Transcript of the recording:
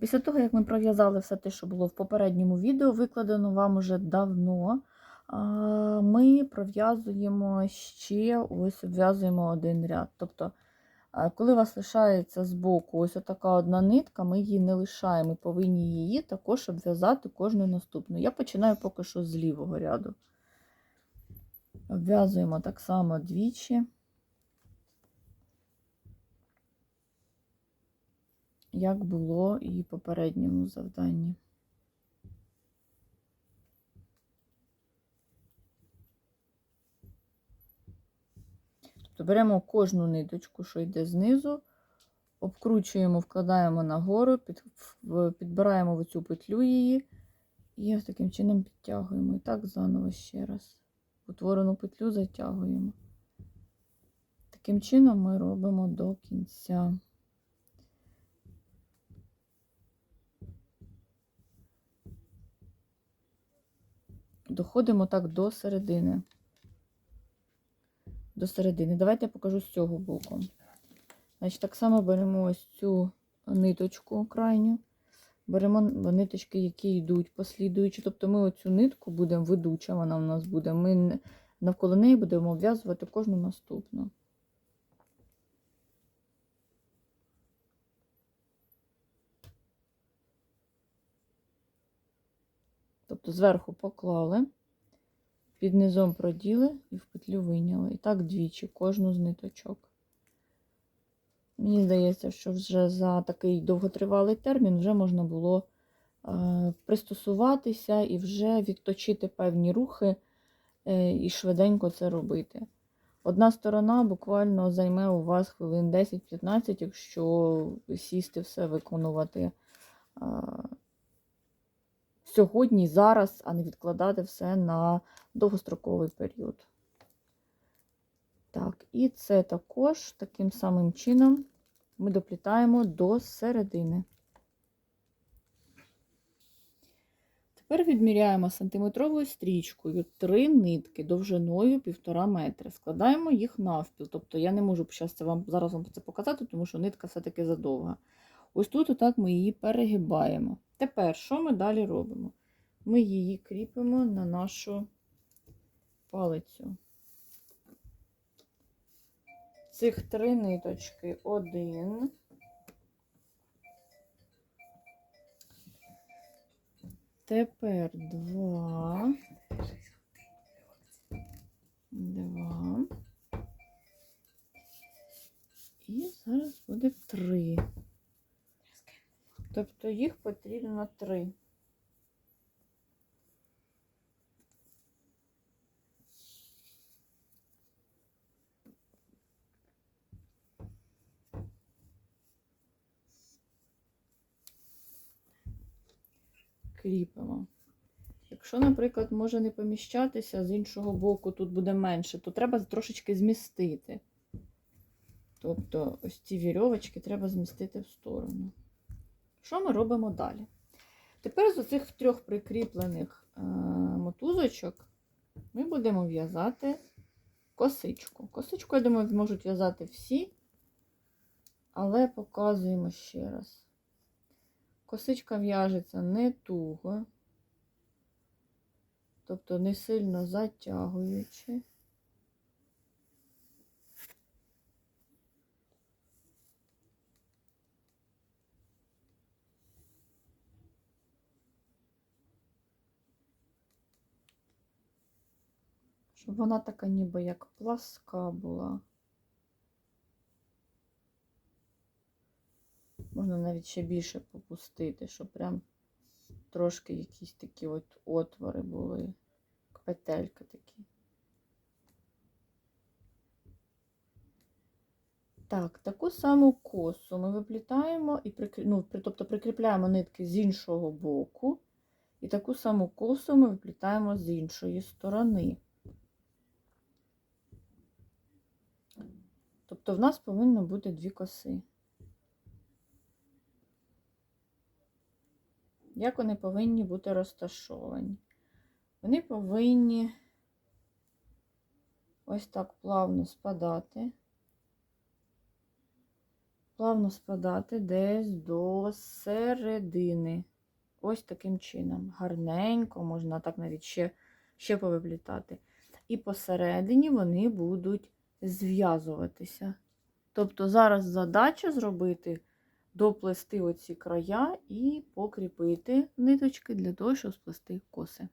Після того, як ми пров'язали все те, що було в попередньому відео, викладено вам уже давно, ми пров'язуємо ще ось обв'язуємо один ряд. Тобто, коли у вас лишається збоку ось така одна нитка, ми її не лишаємо, ми повинні її також обв'язати кожну наступну. Я починаю поки що з лівого ряду. Обв'язуємо так само двічі. Як було і в попередньому завданні. Тобто беремо кожну ниточку, що йде знизу, обкручуємо, вкладаємо нагору, під, підбираємо в цю петлю її і таким чином підтягуємо. І так заново ще раз. Утворену петлю затягуємо. Таким чином ми робимо до кінця. Доходимо так до середини. До середини. Давайте я покажу з цього боку. Значить, так само беремо ось цю ниточку крайню. Беремо ниточки, які йдуть послідуючи. Тобто ми оцю нитку будемо ведуча, вона у нас буде. Ми навколо неї будемо обв'язувати кожну наступну. Тобто зверху поклали, під низом проділи і в петлю вийняли. І так двічі, кожну з ниточок. Мені здається, що вже за такий довготривалий термін вже можна було е, пристосуватися і вже відточити певні рухи е, і швиденько це робити. Одна сторона буквально займе у вас хвилин 10-15, якщо сісти все виконувати. Сьогодні, зараз, а не відкладати все на довгостроковий період. Так, і це також таким самим чином ми доплітаємо до середини. Тепер відміряємо сантиметровою стрічкою три нитки довжиною 1,5 метра. Складаємо їх навпіл. Тобто я не можу це вам, зараз вам це показати, тому що нитка все-таки задовга. Ось тут отак ми її перегибаємо. Тепер, що ми далі робимо? Ми її кріпимо на нашу палицю. Цих три ниточки. Один. Тепер два. Тобто їх потрібно три. Кріпимо. Якщо, наприклад, може не поміщатися, з іншого боку тут буде менше, то треба трошечки змістити. Тобто ось ці вірьовочки треба змістити в сторону. Що ми робимо далі? Тепер з оцих трьох прикріплених е, мотузочок ми будемо в'язати косичку. Косичку, я думаю, зможуть в'язати всі, але показуємо ще раз. Косичка в'яжеться не туго, тобто не сильно затягуючи. Щоб вона така ніби як пласка була. Можна навіть ще більше попустити, щоб прям трошки якісь такі от отвори були, як петельки такі. Так, таку саму косу ми виплітаємо і ну, тобто прикріпляємо нитки з іншого боку, і таку саму косу ми виплітаємо з іншої сторони. Тобто в нас повинно бути дві коси. Як вони повинні бути розташовані? Вони повинні ось так плавно спадати, плавно спадати десь до середини. Ось таким чином. Гарненько, можна так навіть ще, ще повиплітати. І посередині вони будуть зв'язуватися. Тобто зараз задача зробити, доплести оці края і покріпити ниточки для того, щоб сплести коси.